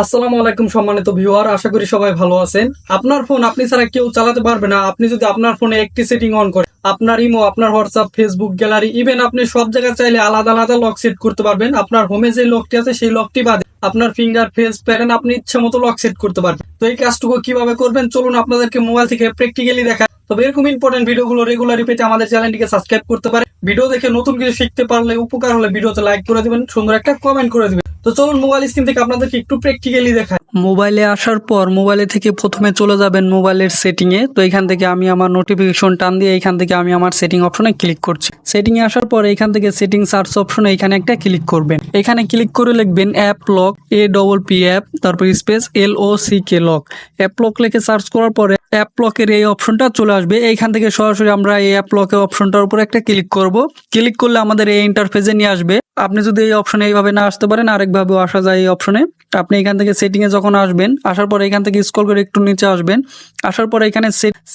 আসসালামু আলাইকুম সম্মানিত ভিউয়ার, আশা করি সবাই ভালো আছেন। আপনার ফোন আপনি ছাড়া কেউ চালাতে পারবে না। আপনি যদি আপনার ফোনে একটি সেটিং অন করেন, আপনার ইমো আপনার হোয়াটসঅ্যাপ ফেসবুক গ্যালারি ইভেন আপনি সব জায়গায় চাইলে আলাদা আলাদা লক সেট করতে পারবেন। আপনার হোমে যে লকটি আছে, সেই লকটি বাদে আপনার ফিঙ্গার ফেস প্যাটার্ন আপনি ইচ্ছে মতো লক সেট করতে পারবেন। তো এই কাজটুকু কীভাবে করবেন, চলুন আপনাদেরকে মোবাইল থেকে প্র্যাকটিক্যালি দেখা তবে এরকম ইম্পর্টেন্ট ভিডিওগুলো রেগুলারই পেতে আমাদের চ্যানেলটিকে সাবস্ক্রাইব করতে পারে ভিডিও দেখে নতুন কিছু শিখতে পারলে, উপকার হলে ভিডিওতে লাইক করে দিবেন, সুন্দর একটা কমেন্ট করে দিবেন। তো চলুন মোবাইল স্ক্রিন থেকে আপনাদেরকে একটু প্র্যাকটিক্যালি দেখায় মোবাইলে আসার পর মোবাইলে থেকে প্রথমে চলে যাবেন মোবাইলের সেটিং এ তো এখান থেকে আমি আমার নোটিফিকেশন টান দিয়ে এখান থেকে আমি আমার সেটিং অপশনে ক্লিক করছি। সেটিং এ আসার পর এখান থেকে সেটিং সার্চ অপশনে এখানে একটা ক্লিক করবেন। এখানে ক্লিক করে লিখবেন app lock A double P app তারপর space L O C K lock app lock লিখে সার্চ করার পরে অ্যাপ লকের এই অপশনটা চলে আসবে। এইখান থেকে সরাসরি আমরা এই অ্যাপ লকের অপশনটার উপর একটা ক্লিক করব। ক্লিক করলে আমাদের এই ইন্টারফেসে নিয়ে আসবে। আপনি যদি এই অপশনে এইভাবে না আসতে পারেন, আরেকভাবেও আসা যায় এই অপশনে আপনি এখান থেকে সেটিং এ যখন আসবেন, আসার পর এখান থেকে স্ক্রল করে একটু নিচে আসবেন। আসার পর এখানে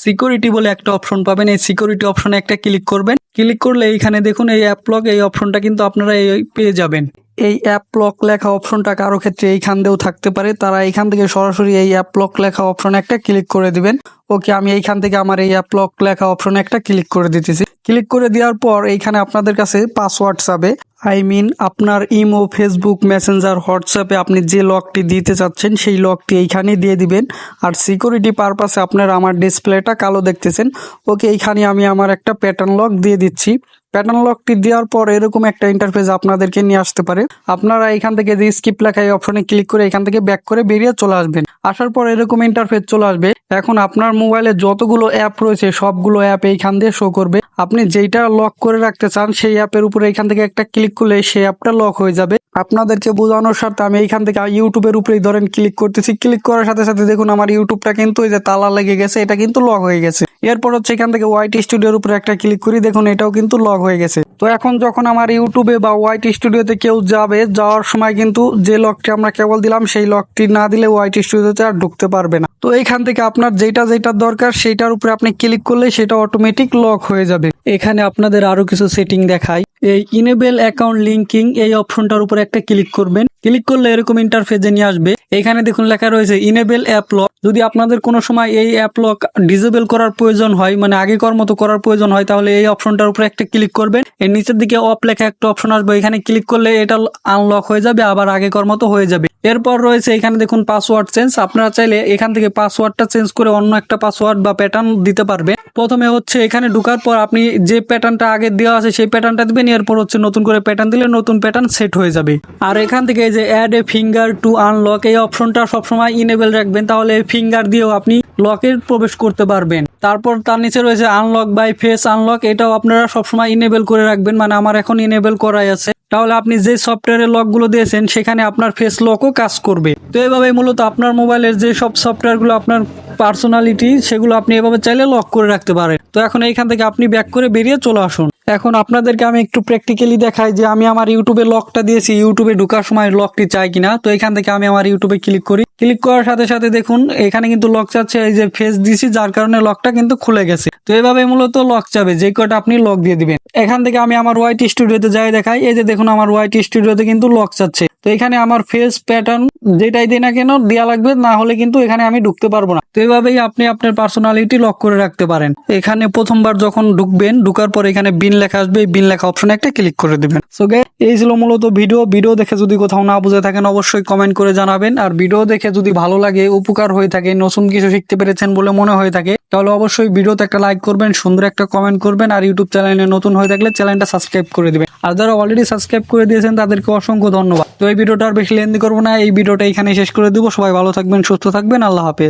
সিকিউরিটি বলে একটা অপশন পাবেন। এই সিকিউরিটি অপশনে একটা ক্লিক করবেন। ক্লিক করলে এইখানে দেখুন এই অ্যাপ লক এই অপশনটা কিন্তু আপনারা এই পেয়ে যাবেন। এই অ্যাপ লক লেখা অপশনটা কারও ক্ষেত্রে এইখান দিয়েও থাকতে পারে। তারা এইখান থেকে সরাসরি এই অ্যাপ লক লেখা অপশন একটা ক্লিক করে দিবেন। ওকে, আমি এইখান থেকে আমার এই অ্যাপ লক লেখা অপশন একটা ক্লিক করে দিতেছি। ক্লিক করে দেওয়ার পর এইখানে আপনাদের কাছে পাসওয়ার্ড চাবে। আই মিন আপনার ইমো ফেসবুক মেসেঞ্জার হোয়াটসঅ্যাপে আপনি যে লকটি দিতে চাচ্ছেন, সেই লকটি এইখানে দিয়ে দিবেন। আর সিকিউরিটি পারপাসে আপনার আমার ডিসপ্লেটা কালো দেখতেছেন। ওকে, এইখানে আমি আমার একটা প্যাটার্ন লক দিয়ে দিচ্ছি। প্যাটার্ন লকটি দেওয়ার পর এরকম একটা ইন্টারফেস আপনাদেরকে নিয়ে আসতে পারে। আপনারা এখান থেকে যে স্কিপ লেখা এই অপশনে ক্লিক করে এখান থেকে ব্যাক করে বেরিয়ে চলে আসবেন। আসার পর এরকম ইন্টারফেস চলে আসবে। এখন আপনার মোবাইলে যতগুলো অ্যাপ রয়েছে, সবগুলো অ্যাপ এইখান দিয়ে শো করবে। আপনি যেইটা লক করে রাখতে চান, সেই অ্যাপের উপরে এখান থেকে একটা ক্লিক করলে সেই অ্যাপটা লক হয়ে যাবে। আপনাদেরকে বোঝানোর স্বার্থে আমি এইখান থেকে ইউটিউবের উপরেই ধরেন ক্লিক করতেছি। ক্লিক করার সাথে সাথে দেখুন আমার ইউটিউবটা কিন্তু এই যে তালা লেগে গেছে, এটা কিন্তু লক হয়ে গেছে। এরপর হচ্ছে এখান থেকে ওয়াইট স্টুডিওর উপরে একটা ক্লিক করি, দেখুন এটাও কিন্তু লগ হয়ে গেছে। তো এখন যখন আমার ইউটিউবে বা ওয়াইট স্টুডিওতে কেউ যাবে, যাওয়ার সময় কিন্তু যে লকটি আমরা কেবল দিলাম, সেই লকটি না দিলে ওয়াইট স্টুডিওতে আর ঢুকতে পারবে না। তো এইখান থেকে আপনার যেটা যেটা দরকার সেইটার উপরে আপনি ক্লিক করলে সেটা অটোমেটিক লক হয়ে যাবে। এখানে আপনাদের আরও কিছু সেটিং দেখাই। এই ইনেবেল অ্যাকাউন্ট লিঙ্কিং এই অপশনটার উপরে একটা ক্লিক করবেন। ক্লিক করলে এরকম ইন্টারফেসে নিয়ে আসবে। এখানে দেখুন লেখা রয়েছে ইনেবেল অ্যাপ লক যদি আপনাদের কোনো সময় এই অ্যাপ লক ডিসেবল করার প্রয়োজন হয় মানে আগেকার মতো করার প্রয়োজন হয়, তাহলে এই অপশনটার উপরে একটা ক্লিক করবেন। এর নিচের দিকে অফ লেখা একটা অপশন আসবে এখানে ক্লিক করলে এটা আনলক হয়ে যাবে, আবার আগেকার মতো হয়ে যাবে। এরপর রয়েছে এখানে দেখুন পাসওয়ার্ড চেঞ্জ আপনারা চাইলে এখান থেকে পাসওয়ার্ডটা চেঞ্জ করে অন্য একটা পাসওয়ার্ড বা প্যাটার্ন দিতে পারবে প্রথমে হচ্ছে এখানে ঢুকার পর আপনি যে প্যাটার্নটা আগে দেওয়া আছে সেই প্যাটার্নটা দিবেন, এরপর হচ্ছে নতুন করে প্যাটার্ন দিলে নতুন প্যাটার্ন সেট হয়ে যাবে। আর এখান থেকে যে add a finger to unlock এই অপশনটা সবসময় ইনেবল রাখবেন, তাহলে ফিঙ্গার দিয়েও আপনি লকে প্রবেশ করতে পারবেন। তারপর তার নিচে রয়েছে আনলক বাই ফেস আনলক এটাও আপনারা সবসময় ইনেবল করে রাখবেন মানে আমার এখন ইনেবল করাই আছে। তাহলে আপনি যে সফটওয়্যারের লকগুলো দিয়েছেন, সেখানে আপনার ফেস লকও কাজ করবে। তো এভাবে মূলত আপনার মোবাইলের যে সব সফটওয়্যারগুলো আপনার পার্সোনালিটি সেগুলো আপনি এভাবে চাইলে লক করে রাখতে পারেন। তো এখন এইখান থেকে আপনি ব্যাক করে বেরিয়ে চলে আসুন। এখন আপনাদেরকে আমি একটু প্র্যাকটিক্যালি দেখাই যে আমি আমার ইউটিউবে লকটা দিয়েছি। ইউটিউবে ঢুকার সময় লকটি চাই কিনা। তো এখান থেকে আমি আমার ইউটিউবে ক্লিক করি। ক্লিক করার সাথে সাথে দেখুন, এখানে কিন্তু লক চাচ্ছে। এই যে ফেস দিছি, যার কারণে লকটা কিন্তু খুলে গেছে। তো এভাবে মূলত লক চাবে। যে কটা আপনি লক দিয়ে দিবেন। এখান থেকে আমি আমার ওয়াইটি স্টুডিওতে যাই দেখাই। এই যে দেখুন, আমার ওয়াইটি স্টুডিওতে কিন্তু লক চাচ্ছে। তো এখানে আমার ফেস প্যাটার্ন যেটাই দিই না কেন দেওয়া লাগবে, না হলে কিন্তু এখানে আমি ঢুকতে পারব না। তো এইভাবেই আপনি আপনার পার্সোনালিটি লক করে রাখতে পারেন। এখানে প্রথমবার যখন ঢুকবেন, ঢুকার পর এখানে বিন লেখা আসবে বিন লেখা অপশনে একটা ক্লিক করে দেবেন। সো এই ছিল মূলত ভিডিও ভিডিও দেখে যদি কোথাও না বুঝে থাকেন, অবশ্যই কমেন্ট করে জানাবেন। আর ভিডিও দেখে যদি ভালো লাগে, উপকার হয়ে থাকে, নতুন কিছু শিখতে পেরেছেন বলে মনে হয়ে থাকে তাহলে অবশ্যই ভিডিওতে একটা লাইক করবেন, সুন্দর একটা কমেন্ট করবেন, আর ইউটিউব চ্যানেলে নতুন হয়ে থাকলে চ্যানেলটা সাবস্ক্রাইব করে দেবেন। আর যারা অলরেডি সাবস্ক্রাইব করে দিয়েছেন, তাদেরকে অসংখ্য ধন্যবাদ। তো এই ভিডিওটা আর বেশি লেন্দি করব না, এই ভিডিওটা এখানে শেষ করে দেবো। সবাই ভালো থাকবেন, সুস্থ থাকবেন, আল্লাহ হাফেজ।